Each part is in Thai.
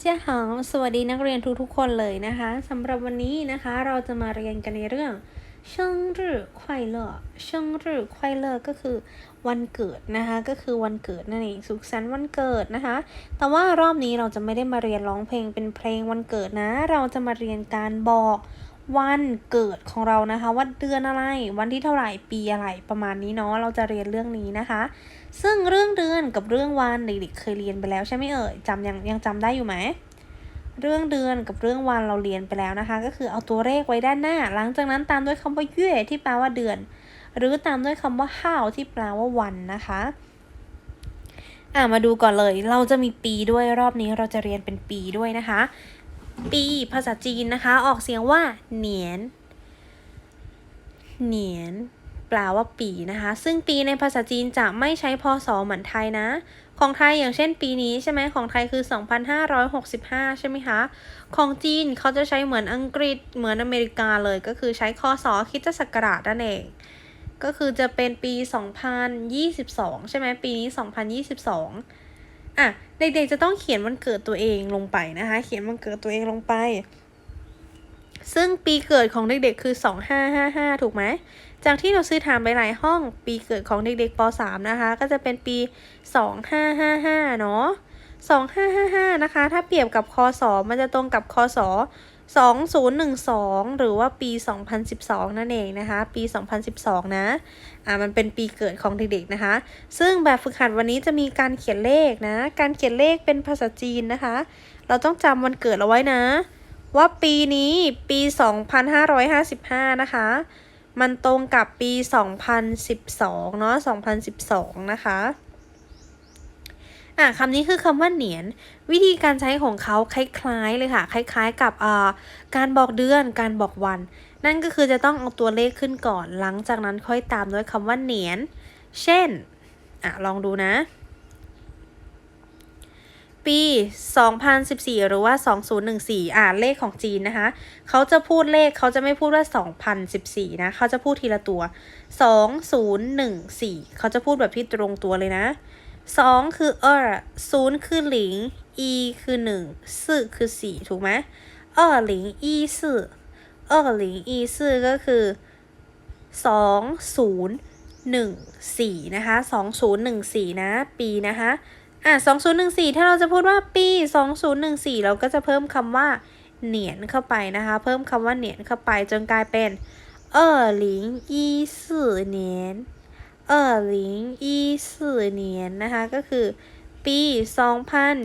เจ้าหางสวัสดีนักเรียนทุกๆคนเลยนะคะสำหรับวันนี้นะคะเราจะมาเรียนกันในเรื่องช่งรื่อควายเลิอช่งรื่อควายเลิอก็คือวันเกิดนะคะก็คือวันเกิดนั่นเองสุขสันต์วันเกิดนะคะ แต่ว่ารอบนี้เราจะไม่ได้มาเรียนร้องเพลงเป็นเพลงวันเกิดนะ เราจะมาเรียนการบอก วันเกิดของเรานะคะ ว่าเดือนอะไร วันที่เท่าไหร่ปีอะไรประมาณนี้เนาะเราจะเรียนเรื่องนี้นะคะ ซึ่งเรื่องเดือนกับเรื่องวันเด็กๆเคยเรียนไปแล้วใช่ไหมเอ่ยจำยังยังจำได้อยู่ไหมเรื่องเดือนกับเรื่องวันเราเรียนไปแล้วนะคะ ก็คือเอาตัวเลขไว้ด้านหน้า หลังจากนั้นตามด้วยคำว่าเย่ที่แปลว่าเดือน หรือตามด้วยคำว่าห้าวที่แปลว่าวันนะคะอะมาดูก่อนเลย เราจะมีปีด้วยรอบนี้เราจะเรียนเป็นปีด้วยนะคะ ปีภาษาจีนนะคะ ออกเสียงว่าเหนียน เหนียน แปลว่าปีนะคะ ซึ่งปีในภาษาจีนจะไม่ใช้พศเหมือนไทยนะ ของไทยอย่างเช่นปีนี้ใช่ไหมของไทยคือ 2565 ใช่ไหมคะ ของจีนเขาจะใช้เหมือนอังกฤษเหมือนอเมริกาเลย ก็คือใช้คศคิดศักราชนั่นเองก็คือจะเป็นปี 2022 ใช่ไหมปีนี้ 2022 อะเด็กๆจะต้องเขียนวันเกิดตัวเองลงไปนะคะ เขียนวันเกิดตัวเองลงไป ซึ่งปีเกิดของเด็กๆคือ 2555 ถูกไหม จากที่เราซื้อถามไปหลายห้อง ปีเกิดของเด็กๆป .3 นะคะ ก็จะเป็นปี 2555 เนาะ2555 นะคะ ถ้าเปรียบกับคศมันจะตรงกับคศ 2012 หรือว่าปี 2012 นั่นเองนะคะ ปี 2012 นะ อ่า มันเป็นปีเกิดของเด็กๆนะคะ ซึ่งแบบฝึกหัดวันนี้จะมีการเขียนเลขนะ การเขียนเลขเป็นภาษาจีนนะคะ เราต้องจำวันเกิดเอาไว้นะ ว่าปีนี้ปี 2555 นะคะ มันตรงกับปี 2012 เนาะ 2012 นะคะ อะคำนี้คือคำว่าเหนียน วิธีการใช้ของเขาคล้ายๆเลยค่ะ คล้ายๆกับการบอกเดือน การบอกวัน นั่นก็คือจะต้องเอาตัวเลขขึ้นก่อน หลังจากนั้นค่อยตามด้วยคำว่าเหนียน เช่น อะลองดูนะ ปี 2014 หรือว่า 2014 อ่าเลขของจีนนะคะ เขาจะพูดเลขเขาจะไม่พูดว่า 2014 นะ เขาจะพูดทีละตัว 2014 เขาจะพูดแบบที่ตรงตัวเลยนะ 2คือเออศูนย์คือหลิงอีคือ1สี่คือ4ถูกไหมเออหลิงอีสี่เออหลิงอีสี่ก็คือ2014นะคะ2014นะ ปีนะคะอะ2014ถ้าเราจะพูดว่าปี2014เราก็จะเพิ่มคำว่าเหนียนเข้าไปนะคะ เพิ่มคำว่าเหนียนเข้าไปจนกลายเป็นเออหลิงอีสี่เหนียน เออหลิงอีสุเนียนนะคะ ก็คือปี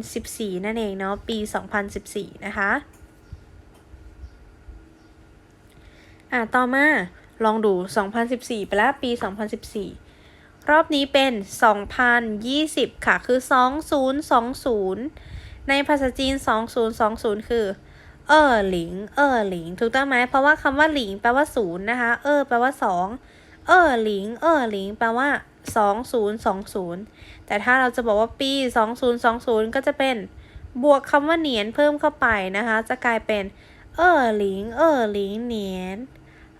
2014 นั่นเองเนาะ ปี 2014 นะคะ อะ ต่อมา ลองดู 2014 ไปแล้ว ปี 2014 รอบนี้เป็น 2020 ค่ะ คือ 2020 ในภาษาจีน 2020 คือ เออหลิง เออหลิง ถูกต้องไหม เพราะว่าคำว่าหลิงแปลว่าศูนย์นะคะ เออ แปลว่า2 เออหลิง เออหลิง แปลว่า 2020 แต่ถ้าเราจะบอกว่าปี 2020 ก็จะเป็นบวกคำว่าเหนียนเพิ่มเข้าไปนะคะ จะกลายเป็น เออหลิง เออหลิงเหนียน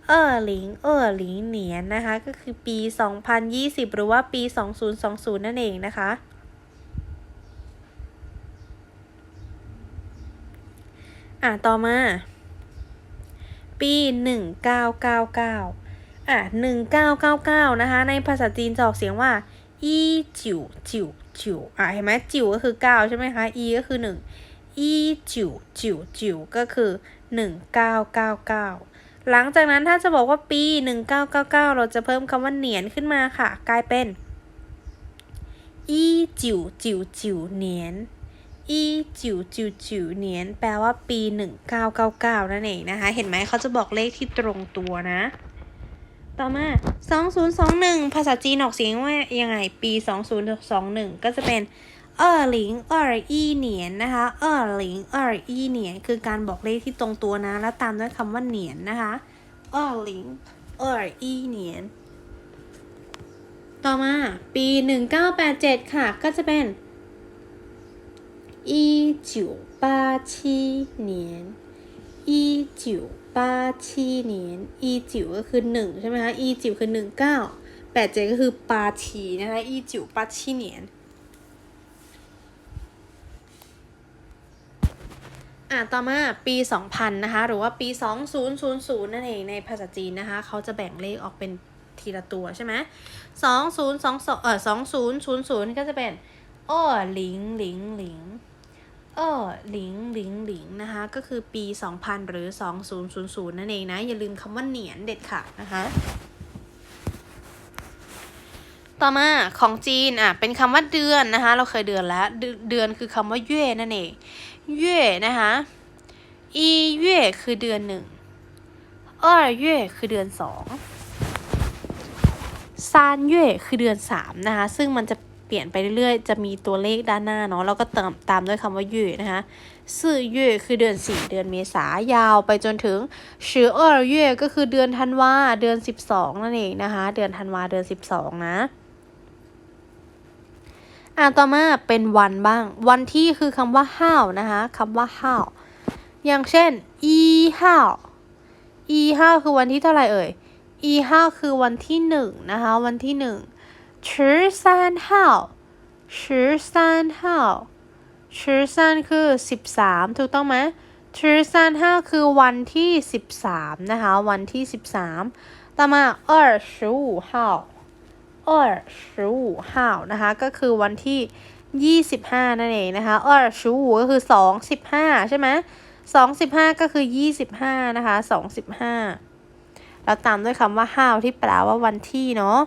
เออหลิง เออหลิงเหนียนนะคะ ก็คือปี 2020 หรือว่าปี 2020 นั่นเองนะคะ อะ ต่อมา ปี 1999 อะ1999นะคะ ในภาษาจีนจะออกเสียงว่าอีจิ๋วจิ๋วจิ๋วอะเห็นไหมจิ๋วก็คือ9ใช่ไหมคะอีก็คือ1อีจิ๋วจิ๋วจิ๋วก็คือ1999หลังจากนั้นถ้าจะบอกว่าปี1999เก้าเก้าเก้าเราจะเพิ่มคำว่าเหนียนขึ้นมาค่ะ กลายเป็นอีจิ๋วจิ๋วจิ๋วเหนียนอีจิ๋วจิ๋วจิ๋วเหนียน แปลว่าปี 1999 นั่นเองนะคะ เห็นไหมเขาจะบอกเลขที่ตรงตัวนะ ต่อมา 2021 ภาษาจีนออกเสียงว่ายังไง ปี 2021 ก็จะเป็น เออหลิงเอออีเหนียนนะคะ เออหลิงเอออีเหนียน คือการบอกเลขที่ตรงตัวนะ แล้วตามด้วยคำว่าเหนียนนะคะ เออหลิงเอออีเหนียน ต่อมา ปี 1987 ค่ะ ก็จะเป็น 一九八七年一九 ป้าชีเนียนอีจิ๋วก็คือหนึ่งใช่ไหมคะอีจิ๋วคือหนึ่งเก้าแปดเจ็ดก็คือปาชีนะคะอีจิ๋วปาชีเนียนอะต่อมาปี 2000 นะคะ หรือว่าปี 2000 นั่นเองในภาษาจีนนะคะ เขาจะแบ่งเลขออกเป็นทีละตัวใช่ไหมสองศูนย์สองสองเออสองศูนศูนย์ศูนย์ก็จะเป็นอ้อหลิงหลิงหลิง อ้อหลิงหลิงหลิงนะคะ ก็คือปี 2000 หรือ 2000 นั่นเองนะ อย่าลืมคำว่าเหนียนเด็ดขาดนะคะ ต่อมาของจีนอะเป็นคำว่าเดือนนะคะ เราเคยเดือนแล้ว เดือนคือคำว่าเย่นั่นเอง เย่นะคะอีเย่คือเดือนหนึ่ง二月คือเดือนสองซานเย่คือเดือนสามนะคะ ซึ่งมันจะ เปลี่ยนไปเรื่อยๆ จะมีตัวเลขด้านหน้าเนาะแล้วก็เติมตามด้วยคำว่าเย่นะคะซื่อเย่คือเดือนสี่เดือนเมษายาวไปจนถึงชือเออเย่ก็คือเดือนธันวาเดือนสิบสองนั่นเองนะคะ เดือนธันวาเดือนสิบสองนะอ่าต่อมาเป็นวันบ้าง วันที่คือคำว่าห้าวนะคะคำว่าห้าวอย่างเช่นอีห้าวอีห้าวคือวันที่เท่าไหร่เอ่ยอีห้าวคือวันที่หนึ่งนะคะ วันที่หนึ่ง ชือซานห้าวชือซานห้าวชือซานคือสิบสามถูกต้องไหมชือซานห้าวคือวันที่สิบสามนะคะวันที่สิบสามต่อมา二十五号二十五号นะคะก็คือวันที่ 25 นั่นเองนะคะ二十五ก็คือ 2 15 ใช่ไหม2 15 ก็คือ 25 นะคะ 2 15 แล้วตามด้วยคำว่าห้าวที่แปลว่าวันที่เนาะ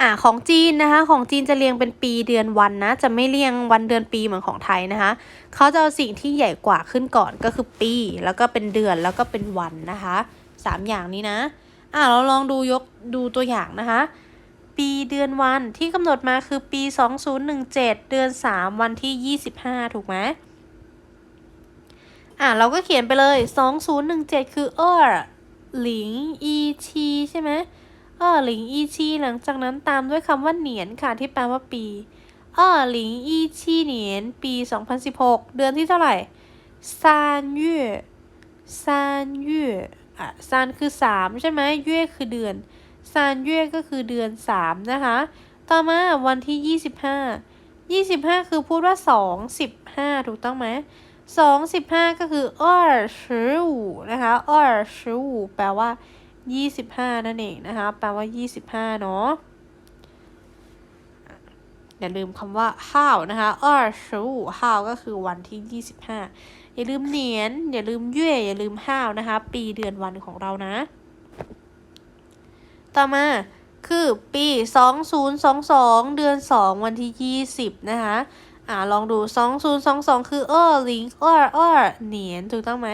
อ่าของจีนนะคะ ของจีนจะเรียงเป็นปีเดือนวันนะ จะไม่เรียงวันเดือนปีเหมือนของไทยนะคะ เขาจะเอาสิ่งที่ใหญ่กว่าขึ้นก่อนก็คือปี แล้วก็เป็นเดือนแล้วก็เป็นวันนะคะสามอย่างนี้นะ อ่าเราลองดูยกดูตัวอย่างนะคะ ปีเดือนวันที่กำหนดมาคือปี 2017 เดือน 3 วันที่ 25 ถูกไหมอ่าเราก็เขียนไปเลย 2017 คือเออหลิงอีชีใช่ไหม เออหลิงอีชีหลังจากนั้นตามด้วยคำว่าเหนียนค่ะที่แปลว่าปีเออหลิงอีชีเหนียนปี 2016 เดือนที่เท่าไหร่ซานเย่ซานเย่อะซานคือ3ใช่ไหมเย่คือเดือนซานเย่ก็คือเดือน 3 นะคะ ต่อมาวันที่ 25 25 คือพูดว่า 2 15 ถูกต้องไหมสองสิบห้าก็คืออ้อชิวนะคะอ้อชิวแปลว่า 25 นั่นเองนะคะ แปลว่า 25 เนาะอย่าลืมคำว่าห้าวนะคะอ้อชูห้าวก็คือวันที่ 25 อย่าลืมเหนียน อย่าลืมเย่อย่าลืมห้าวนะคะ ปีเดือนวันของเรานะ ต่อมาคือปี 2022 เดือน 2 วันที่ 20 นะคะ อ่าลองดู 2022 คือเอ้อลิงเอ้ออ้อเหนียนถูกต้องไหม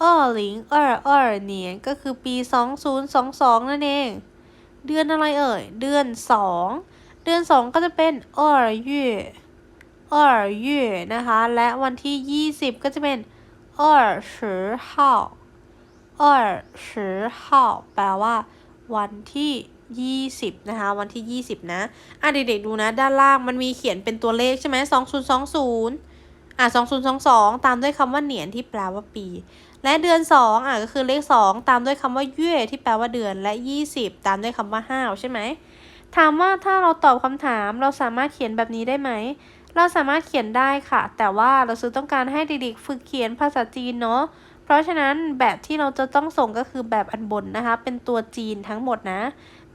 เออหลิงเออเออเหนียนก็คือปี 2022 นั่นเอง เดือนอะไรเอ่ย เดือน 2 เดือน 2 ก็จะเป็นเออเย่二月นะคะ และวันที่ 20 ก็จะเป็น二十号二十号แปลว่า วันที่ 20 นะคะ วันที่ 20 นะ อ่ะเด็กๆดูนะ ด้านล่างมันมีเขียนเป็นตัวเลขใช่ไหม2020 อ่ะ2022 ตามด้วยคำว่าเหนียนที่แปลว่าปี และเดือน2อะก็คือเลข 2 ตามด้วยคำว่าเย่ที่แปลว่าเดือนและ 20 ตามด้วยคำว่าห้าวใช่ไหมถามว่าถ้าเราตอบคำถามเราสามารถเขียนแบบนี้ได้ไหม เราสามารถเขียนได้ค่ะ แต่ว่าเราซื้อต้องการให้เด็กๆฝึกเขียนภาษาจีนเนาะเพราะฉะนั้นแบบที่เราจะต้องส่งก็คือแบบอันบนนะคะ เป็นตัวจีนทั้งหมดนะ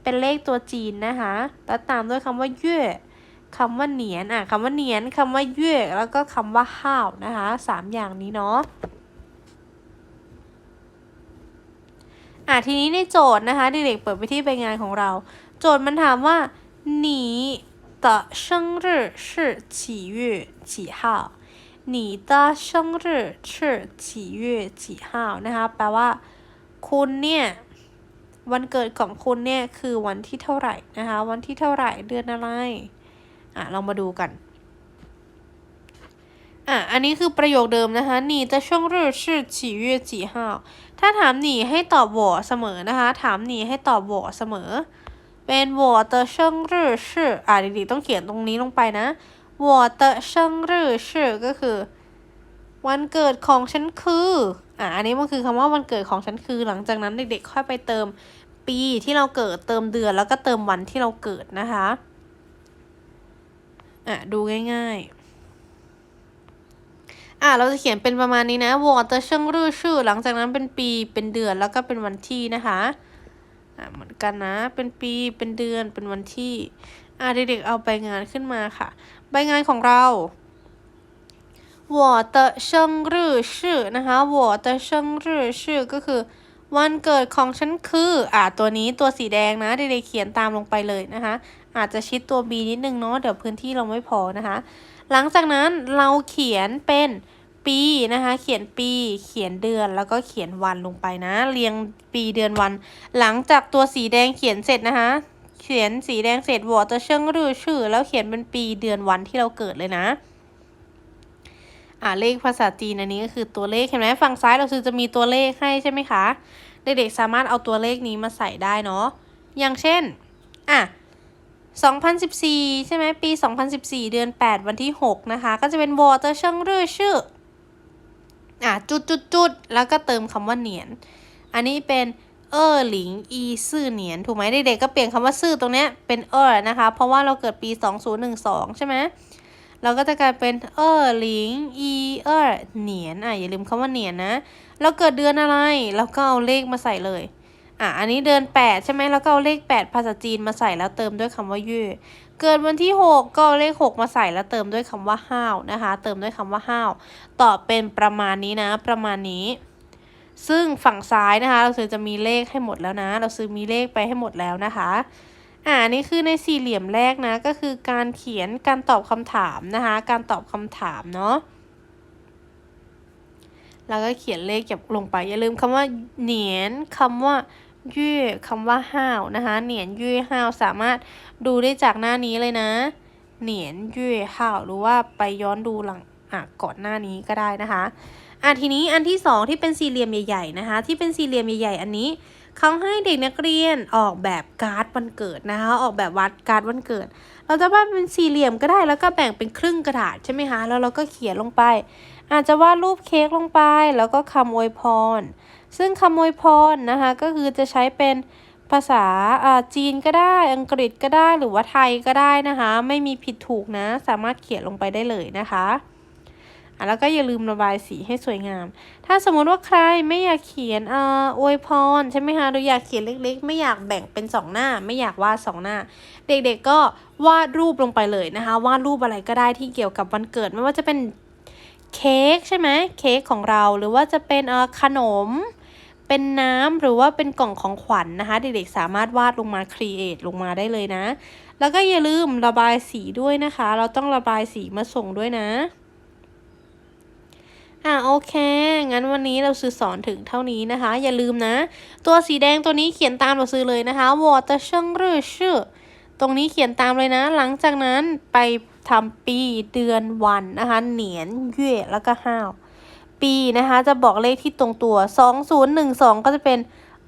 เป็นเลขตัวจีนนะคะแล้วตามด้วยคำว่าเย่คำว่าเหนียนอะคำว่าเหนียนคำว่าเย่แล้วก็คำว่าห้าวนะคะสามอย่างนี้เนาะ อ่ะทีนี้ในโจทย์นะคะเด็กๆเปิดไปที่ใบงานของเรา โจทย์มันถามว่า你的生日是几月几号你的生日是几月几号นะคะ แปลว่า คุณเนี่ย วันเกิดของคุณเนี่ย คือวันที่เท่าไหร่นะคะ วันที่เท่าไหร่ เดือนอะไร อ่ะ เรามาดูกัน อะ อันนี้คือประโยคเดิมนะคะ นี่จะช่วงรื่อชื่อฉีเย่จีห้าถ้าถามหนีให้ตอบหัวเสมอนะคะ ถามหนีให้ตอบหัวเสมอ เป็นหัวเตอเชิงรื่อชื่ออะดีๆต้องเขียนตรงนี้ลงไปนะหัวเตอเชิงรื่อชื่ก็คือ วันเกิดของฉันคือ อะ อันนี้มันคือคำว่าวันเกิดของฉันคือ หลังจากนั้นเด็กๆ ค่อยไปเติมปีที่เราเกิด เติมเดือนแล้วก็เติมวันที่เราเกิดนะคะ อะ ดูง่าย ๆ อะเราจะเขียนเป็นประมาณนี้นะวอเตอร์เชิงรื่อชื่อ หลังจากนั้นเป็นปีเป็นเดือนแล้วก็เป็นวันที่นะคะอะเหมือนกันนะ เป็นปีเป็นเดือนเป็นวันที่อะเด็กๆเอาใบงานขึ้นมาค่ะ ใบงานของเราวอเตอร์เชิงรื่อชื่อนะคะวอเตอร์เชิงรื่อชื่อก็คือ วันเกิดของฉันคืออะตัวนี้ตัวสีแดงนะเด็กๆเขียนตามลงไปเลยนะคะ อาจจะชิดตัว B นิดนึงเนาะเดี๋ยวพื้นที่เราไม่พอนะคะ หลังจากนั้นเราเขียนเป็นปีนะคะ เขียนปีเขียนเดือนแล้วก็เขียนวันลงไปนะ เรียงปีเดือนวัน หลังจากตัวสีแดงเขียนเสร็จนะคะ เขียนสีแดงเสร็จวอเตอร์เชิงรือชื่อ แล้วเขียนเป็นปีเดือนวันที่เราเกิดเลยนะอ่าเลขภาษาจีนอันนี้ก็คือตัวเลขเห็นไหมฝั่งซ้ายเราคือจะมีตัวเลขให้ใช่ไหมคะ เด็กๆสามารถเอาตัวเลขนี้มาใส่ได้เนาะอย่างเช่นอะ 2014 ใช่ไหมปี 2014 เดือน 8 วันที่ 6 นะคะ ก็จะเป็นวอเตอร์เชิงรือชื่ออะจุดจุดจุดแล้วก็เติมคำว่าเหนียน อันนี้เป็นเออหลิงอีซื่อเหนียน ถูกไหมเด็กๆก็เปลี่ยนคำว่าซื่อตรงเนี้ยเป็นเออนะคะ เพราะว่าเราเกิดปี 2012 ใช่ไหมเราก็จะกลายเป็นเออหลิงอีเออเหนียนอะอย่าลืมคำว่าเหนียนนะ เราเกิดเดือนอะไร แล้วก็เอาเลขมาใส่เลย อะอันนี้เดือน8 ใช่ไหมแล้วก็เอาเลข 8 ภาษาจีนมาใส่แล้วเติมด้วยคำว่าย่เกิดวันที่ 6 ก็เอาเลข 6 มาใส่แล้วเติมด้วยคำว่าห้าวนะคะ เติมด้วยคำว่าห้าวตอบเป็นประมาณนี้นะ ประมาณนี้ ซึ่งฝั่งซ้ายนะคะ เราซื้อจะมีเลขให้หมดแล้วนะ เราซื้อมีเลขไปให้หมดแล้วนะคะอ่าอันนี่คือในสี่เหลี่ยมแรกนะ ก็คือการเขียนการตอบคำถามนะคะ การตอบคำถามเนาะแล้วก็เขียนเลขเก็บลงไป อย่าลืมคำว่าเหนียนคำว่า ยื่คำว่าห้าวนะคะ เหนียนยื่ห้าวสามารถดูได้จากหน้านี้เลยนะ เหนียนยื่ห้าวหรือว่าไปย้อนดูหลังอะก่อนหน้านี้ก็ได้นะคะอะทีนี้อันที่สองที่เป็นสี่เหลี่ยมใหญ่ๆนะคะ ที่เป็นสี่เหลี่ยมใหญ่ๆอันนี้เขาให้เด็กนักเรียนออกแบบการ์ดวันเกิดนะคะ ออกแบบวัดการ์ดวันเกิด เราจะวาดเป็นสี่เหลี่ยมก็ได้แล้วก็แบ่งเป็นครึ่งกระดาษใช่ไหมคะแล้วเราก็เขียนลงไป อาจจะวาดรูปเค้กลงไป แล้วก็คำอวยพร ซึ่งคำอวยพรนะคะก็คือจะใช้เป็นภาษาอ่าจีนก็ได้ อังกฤษก็ได้หรือว่าไทยก็ได้นะคะ ไม่มีผิดถูกนะ สามารถเขียนลงไปได้เลยนะคะอะแล้วก็อย่าลืมระบายสีให้สวยงาม ถ้าสมมติว่าใครไม่อยากเขียนอ่าอวยพรใช่ไหมคะหรืออยากเขียนเล็กๆ ไม่อยากแบ่งเป็นสองหน้า ไม่อยากวาดสองหน้า เด็กๆก็วาดรูปลงไปเลยนะคะ วาดรูปอะไรก็ได้ที่เกี่ยวกับวันเกิด ไม่ว่าจะเป็นเค้กใช่ไหมเค้กของเราหรือว่าจะเป็นอ่อขนม เป็นน้ำหรือว่าเป็นกล่องของขวัญนนะคะ เด็กๆสามารถวาดลงมาครีเอทลงมาได้เลยนะ แล้วก็อย่าลืมระบายสีด้วยนะคะ เราต้องระบายสีมาส่งด้วยนะอะโอเค งั้นวันนี้เราซื้อสอนถึงเท่านี้นะคะ อย่าลืมนะ ตัวสีแดงตัวนี้เขียนตามเราซื้อเลยนะคะวอเตอร์ช่งรือ ชื่อ ตรงนี้เขียนตามเลยนะ หลังจากนั้นไปทำปีเดือนวันนะคะ เหนียนเย่แล้วก็ห้าว ปีนะคะจะบอกเลขที่ตรงตัว 2012 ก็จะเป็น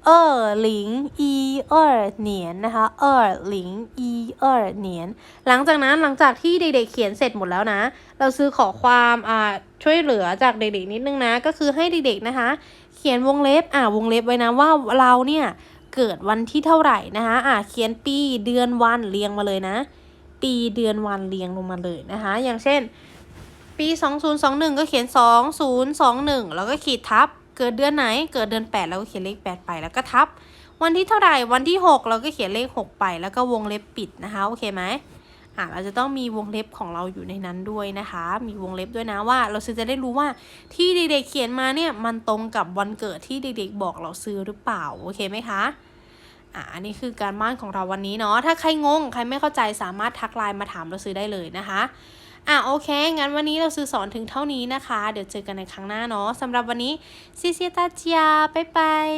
เออหลิงอีเออเหนียนนะคะเออหลิงอีเออเหนียน หลังจากนั้นหลังจากที่เด็กๆเขียนเสร็จหมดแล้วนะ เราซื้อขอความอ่าช่วยเหลือจากเด็กๆนิดนึงนะ ก็คือให้เด็กๆนะคะ เขียนวงเล็บอ่าวงเล็บไว้นะว่าเราเนี่ยเกิดวันที่เท่าไหร่นะคะอ่าเขียนปีเดือนวันเรียงมาเลยนะ ปีเดือนวันเรียงลงมาเลยนะคะ อย่างเช่น ปี 2021 ก็เขียน 2021 แล้วก็ขีดทับ เกิดเดือนไหน เกิดเดือน 8 แล้วก็เขียนเลข 8 ไป แล้วก็ทับ วันที่เท่าไหร่ วันที่ 6 เราก็เขียนเลข 6 ไป แล้วก็วงเล็บปิดนะคะ โอเคไหมอะเราจะต้องมีวงเล็บของเราอยู่ในนั้นด้วยนะคะ มีวงเล็บด้วยนะว่า เราซื้อจะได้รู้ว่าที่เด็กๆเขียนมาเนี่ยมันตรงกับวันเกิดที่เด็กๆบอกเราซื้อหรือเปล่า โอเคไหมคะอะอันนี้คือการบ้านของเราวันนี้เนาะ ถ้าใครงง ใครไม่เข้าใจสามารถทักไลน์มาถามเราซื้อได้เลยนะคะ อะโอเค งั้นวันนี้เราซื้อสอนถึงเท่านี้นะคะ เดี๋ยวเจอกันในครั้งหน้าเนาะสำหรับวันนี้ซีซีตาเจียบ๊ายบาย